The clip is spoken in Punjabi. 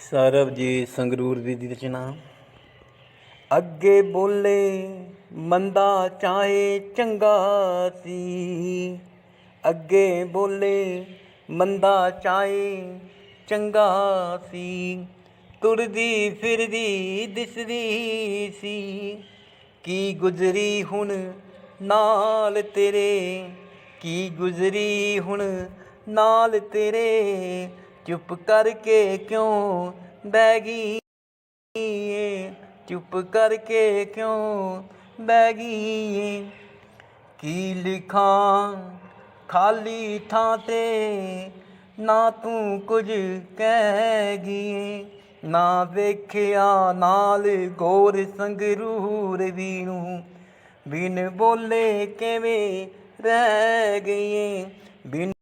ਸਰਬਜੀਤ ਸੰਗਰੂਰ ਦੀ ਦੀ ਰਚਨਾ। ਅੱਗੇ ਬੋਲੇ, ਮੰਦਾ ਚਾਹੇ ਚੰਗਾ ਸੀ। ਅੱਗੇ ਬੋਲੇ, ਮੰਦਾ ਚਾਹੇ ਚੰਗਾ ਸੀ। ਤੁਰਦੀ ਫਿਰਦੀ, ਦਿਸਦੀ ਸੀ। ਕੀ ਗੁਜ਼ਰੀ ਹੁਣ ਨਾਲ ਤੇਰੇ? ਕੀ ਗੁਜ਼ਰੀ ਹੁਣ ਨਾਲ ਤੇਰੇ? ਚੁੱਪ ਕਰਕੇ ਕਿਉਂ ਬਹਿ ਗਈ ਏ? ਚੁੱਪ ਕਰਕੇ ਕਿਉਂ ਬਹਿ ਗਈ ਏ? ਕੀ ਲਿਖਾਂ ਖਾਲੀ ਥਾਂ ਤੇ? ਨਾ ਤੂੰ ਕੁਝ ਕਹਿ ਗਈ ਨਾ ਵੇਖਿਆ ਨਾਲ ਗੋਰ ਸੰਗਰੂਰ ਵੀ ਨੂੰ ਬਿਨ ਬੋਲੇ ਕਿਵੇਂ ਰਹਿ ਗਈ ਬਿਨ